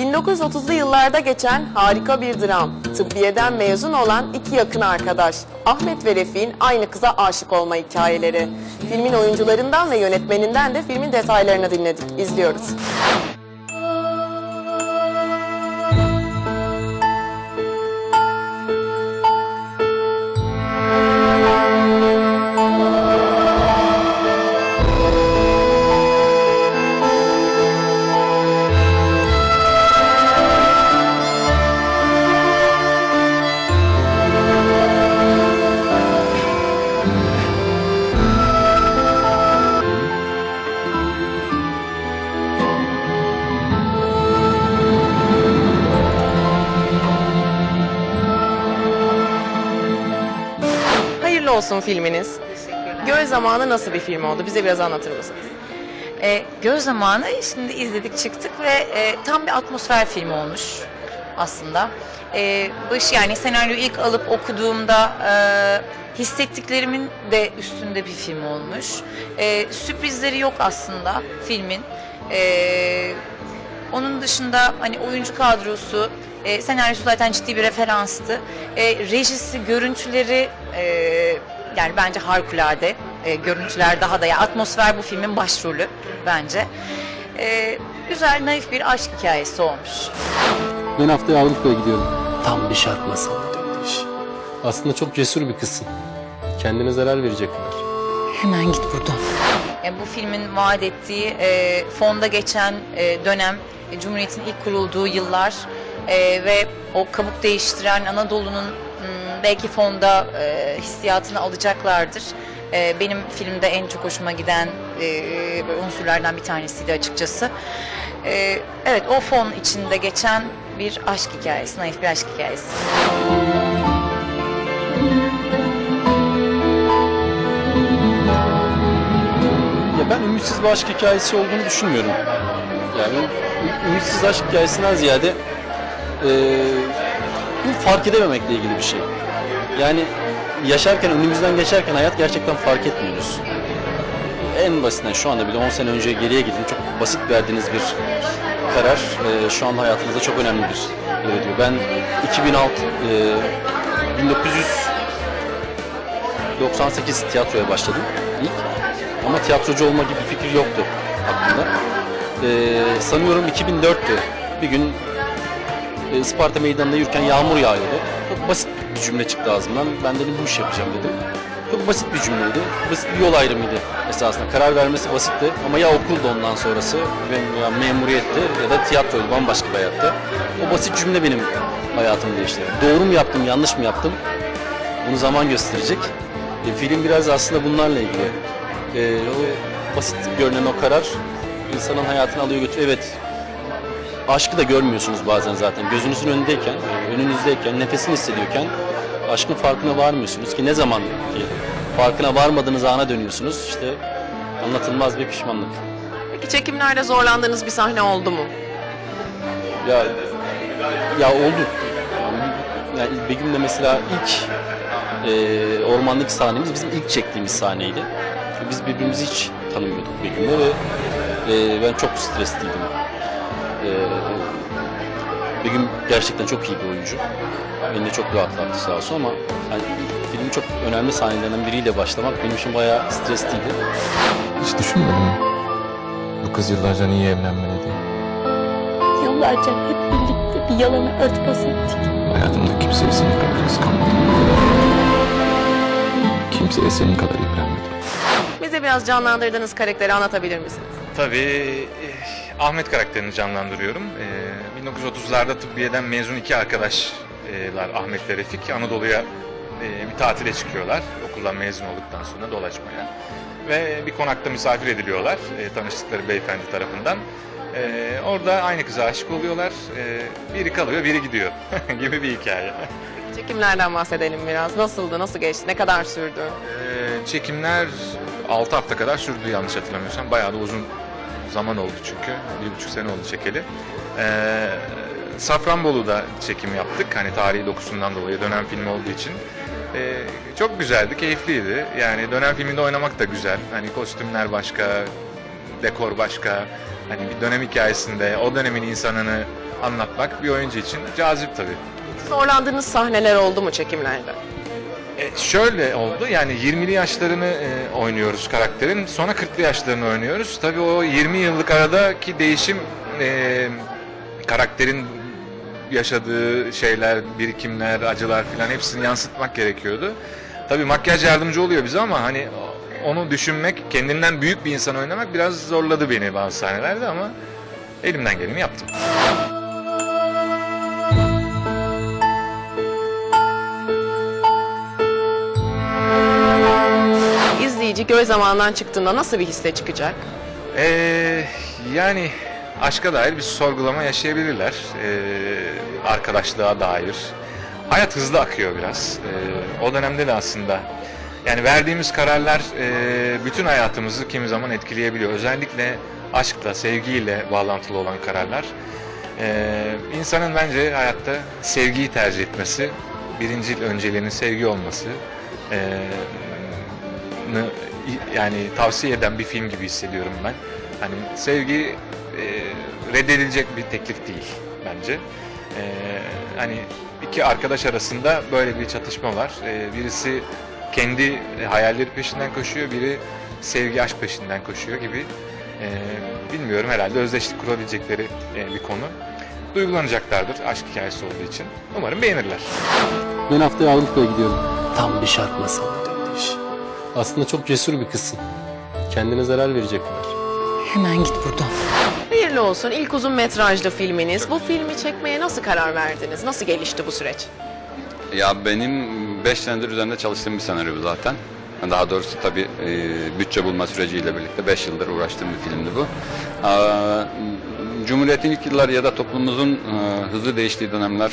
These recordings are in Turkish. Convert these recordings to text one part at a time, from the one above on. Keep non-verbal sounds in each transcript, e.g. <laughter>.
1930'lu yıllarda geçen harika bir dram. Tıbbiyeden mezun olan iki yakın arkadaş. Ahmet ve Refik'in aynı kıza aşık olma hikayeleri. Filmin oyuncularından ve yönetmeninden de filmin detaylarını dinledik. İzliyoruz. Olsun filminiz. Göl Zamanı nasıl bir film oldu? Bize biraz anlatır mısınız? E, Göz zamanı şimdi izledik çıktık ve e, tam bir atmosfer filmi olmuş aslında. E, baş yani senaryoyu ilk alıp okuduğumda e, hissettiklerimin de üstünde bir film olmuş. E, sürprizleri yok aslında filmin. E, onun dışında hani oyuncu kadrosu, e, senaryosu zaten ciddi bir referanstı. E, rejisi, görüntüleri e, yani bence harikulade. E, görüntüler daha da ya atmosfer bu filmin başrolü bence. E, güzel, naif bir aşk hikayesi olmuş. Ben haftaya Avrupa'ya gidiyorum. Tam bir şark masalına döndü iş. Aslında çok cesur bir kızsın. Kendine zarar verecek kadar. Hemen git buradan. E, bu filmin vaat ettiği e, fonda geçen e, dönem, e, Cumhuriyet'in ilk kurulduğu yıllar e, ve o kabuk değiştiren Anadolu'nun belki fonda e, hissiyatını alacaklardır. E, benim filmde en çok hoşuma giden e, unsurlardan bir tanesiydi açıkçası. E, evet, o fon içinde geçen bir aşk hikayesi, naif bir aşk hikayesi. Ya ben ümitsiz bir aşk hikayesi olduğunu düşünmüyorum. Yani ü- ümitsiz aşk hikayesinden ziyade eee bu fark edememekle ilgili bir şey. Yani yaşarken, önümüzden geçerken hayat gerçekten fark etmiyoruz. En basitinden şu anda bile 10 sene önce geriye gidin çok basit verdiğiniz bir karar eee, şu an hayatınızda çok önemli bir yer ediyor. Ben 2006 eee 1998 tiyatroya başladım ilk. Ama tiyatrocu olma gibi bir fikir yoktu aklımda. Ee, sanıyorum 2004'tü. Bir gün e, Isparta meydanında yürürken yağmur yağıyordu. Çok basit bir cümle çıktı ağzımdan. Ben dedim bu işi yapacağım dedim. Çok basit bir cümleydi. Basit bir yol ayrımıydı esasında. Karar vermesi basitti ama ya okuldu ondan sonrası ve ya memuriyetti ya da tiyatroydu bambaşka bir hayattı. O basit cümle benim hayatımı değiştirdi. Doğru mu yaptım, yanlış mı yaptım? Bunu zaman gösterecek. E, film biraz aslında bunlarla ilgili. E, o basit görünen o karar insanın hayatını alıyor götürüyor. Evet, aşkı da görmüyorsunuz bazen zaten. Gözünüzün önündeyken, önünüzdeyken, nefesini hissediyorken aşkın farkına varmıyorsunuz ki ne zaman ki farkına varmadığınız ana dönüyorsunuz. İşte anlatılmaz bir pişmanlık. Peki çekimlerde zorlandığınız bir sahne oldu mu? Ya ya oldu. Yani Begüm'le mesela ilk e, ormandaki sahnemiz bizim ilk çektiğimiz sahneydi. Biz birbirimizi hiç tanımıyorduk Begüm'le ve e, ben çok stresliydim. E, Begüm gerçekten çok iyi bir oyuncu. Beni de çok rahatlattı sağ olsun ama yani filmin çok önemli sahnelerinden biriyle başlamak benim için bayağı stresliydi. Hiç düşünmedin mi? Bu kız yıllarca niye evlenmedi diye. Yıllarca hep birlikte bir yalanı örtbas ettik. Hayatımda kimseye senin kadar kıskanmadım. Kimseye senin kadar imrenmedim. Bize biraz canlandırdığınız karakteri anlatabilir misiniz? Tabii eh, Ahmet karakterini canlandırıyorum. Eh, 1930'larda tıbbiyeden mezun iki arkadaşlar Ahmet ve Refik Anadolu'ya eh, bir tatile çıkıyorlar. Okuldan mezun olduktan sonra dolaşmaya. Ve bir konakta misafir ediliyorlar eh, tanıştıkları beyefendi tarafından. Eh, orada aynı kıza aşık oluyorlar. Eh, biri kalıyor, biri gidiyor <laughs> gibi bir hikaye. Çekimlerden bahsedelim biraz. Nasıldı, nasıl geçti, ne kadar sürdü? Ee, çekimler 6 hafta kadar sürdü yanlış hatırlamıyorsam. Bayağı da uzun zaman oldu çünkü. Bir buçuk sene oldu çekeli. Ee, Safranbolu'da çekim yaptık. Hani tarihi dokusundan dolayı dönem filmi olduğu için. Ee, çok güzeldi, keyifliydi. Yani dönem filminde oynamak da güzel. Hani kostümler başka, dekor başka. Hani bir dönem hikayesinde o dönemin insanını anlatmak bir oyuncu için cazip tabii. Zorlandığınız sahneler oldu mu çekimlerde? Şöyle oldu yani 20'li yaşlarını e, oynuyoruz karakterin sonra 40'lı yaşlarını oynuyoruz. Tabii o 20 yıllık aradaki değişim e, karakterin yaşadığı şeyler, birikimler, acılar falan hepsini yansıtmak gerekiyordu. Tabii makyaj yardımcı oluyor bize ama hani onu düşünmek, kendinden büyük bir insan oynamak biraz zorladı beni bazı sahnelerde ama elimden geleni yaptım. İzleyici göz zamandan çıktığında nasıl bir hisle çıkacak? Ee, yani aşka dair bir sorgulama yaşayabilirler. Ee, arkadaşlığa dair. Hayat hızlı akıyor biraz. Ee, o dönemde de aslında yani verdiğimiz kararlar e, bütün hayatımızı kimi zaman etkileyebiliyor. Özellikle aşkla, sevgiyle bağlantılı olan kararlar. Ee, insanın bence hayatta sevgiyi tercih etmesi, birinci önceliğinin sevgi olması, nı- yani tavsiye eden bir film gibi hissediyorum ben. Hani sevgi e, reddedilecek bir teklif değil bence. E, hani iki arkadaş arasında böyle bir çatışma var. E, birisi kendi hayalleri peşinden koşuyor, biri sevgi aşk peşinden koşuyor gibi. E, bilmiyorum herhalde özdeşlik kurabilecekleri e, bir konu. Duygulanacaklardır aşk hikayesi olduğu için. Umarım beğenirler. Ben haftaya Avrupa'ya gidiyorum. Tam bir şark masalı döndü iş. Aslında çok cesur bir kızsın. Kendine zarar verecek kadar. Hemen git buradan. Hayırlı olsun ilk uzun metrajlı filminiz. Bu filmi çekmeye nasıl karar verdiniz? Nasıl gelişti bu süreç? Ya benim 5 senedir üzerinde çalıştığım bir senaryo bu zaten. Daha doğrusu tabii e, bütçe bulma süreciyle birlikte 5 yıldır uğraştığım bir filmdi bu. Aa, Cumhuriyet'in ilk yılları ya da toplumumuzun e, hızlı değiştiği dönemler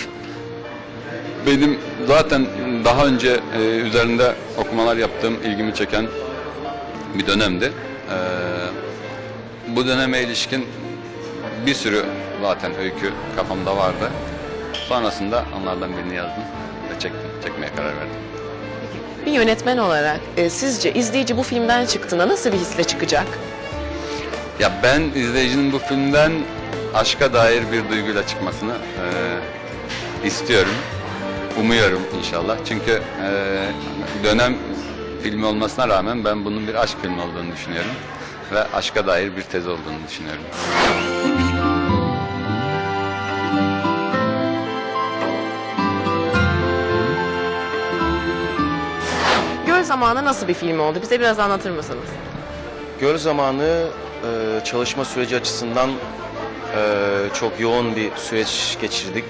benim zaten daha önce e, üzerinde okumalar yaptığım, ilgimi çeken bir dönemdi. E, bu döneme ilişkin bir sürü zaten öykü kafamda vardı. Sonrasında onlardan birini yazdım ve çektim, çekmeye karar verdim. Bir yönetmen olarak e, sizce izleyici bu filmden çıktığında nasıl bir hisle çıkacak? Ya ben izleyicinin bu filmden aşka dair bir duyguyla çıkmasını e, istiyorum. Umuyorum inşallah. Çünkü e, dönem filmi olmasına rağmen ben bunun bir aşk filmi olduğunu düşünüyorum. Ve aşka dair bir tez olduğunu düşünüyorum. Göl Zamanı nasıl bir film oldu? Bize biraz anlatır mısınız? Göl zamanı e, çalışma süreci açısından e, çok yoğun bir süreç geçirdik.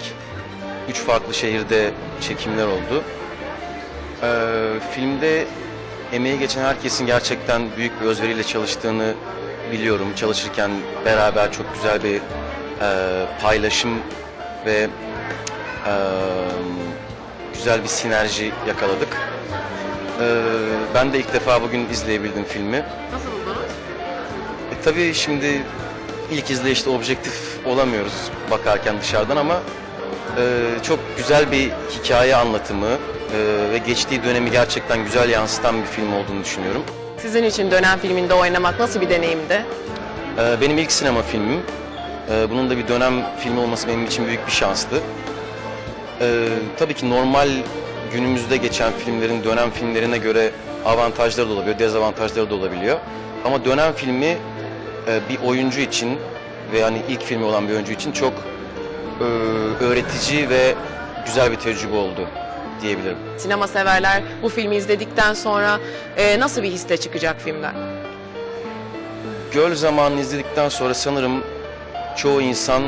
Üç farklı şehirde çekimler oldu. E, filmde emeği geçen herkesin gerçekten büyük bir özveriyle çalıştığını biliyorum. Çalışırken beraber çok güzel bir e, paylaşım ve e, güzel bir sinerji yakaladık. E, ben de ilk defa bugün izleyebildim filmi. Nasıl buldunuz? E, tabii şimdi ilk izleyişte objektif olamıyoruz bakarken dışarıdan ama e, çok güzel bir hikaye anlatımı e, ve geçtiği dönemi gerçekten güzel yansıtan bir film olduğunu düşünüyorum. Sizin için dönem filminde oynamak nasıl bir deneyimdi? E, benim ilk sinema filmim. E, bunun da bir dönem filmi olması benim için büyük bir şanstı. E, tabii ki normal günümüzde geçen filmlerin dönem filmlerine göre avantajları da olabiliyor, dezavantajları da olabiliyor. Ama dönem filmi e, bir oyuncu için ve hani ilk filmi olan bir oyuncu için çok e, öğretici ve güzel bir tecrübe oldu diyebilirim. Sinema severler bu filmi izledikten sonra e, nasıl bir hisle çıkacak filmden? Göl zamanını izledikten sonra sanırım çoğu insan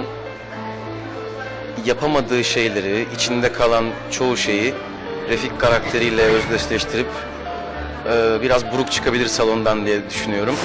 yapamadığı şeyleri, içinde kalan çoğu şeyi Refik karakteriyle özdeşleştirip e, biraz buruk çıkabilir salondan diye düşünüyorum.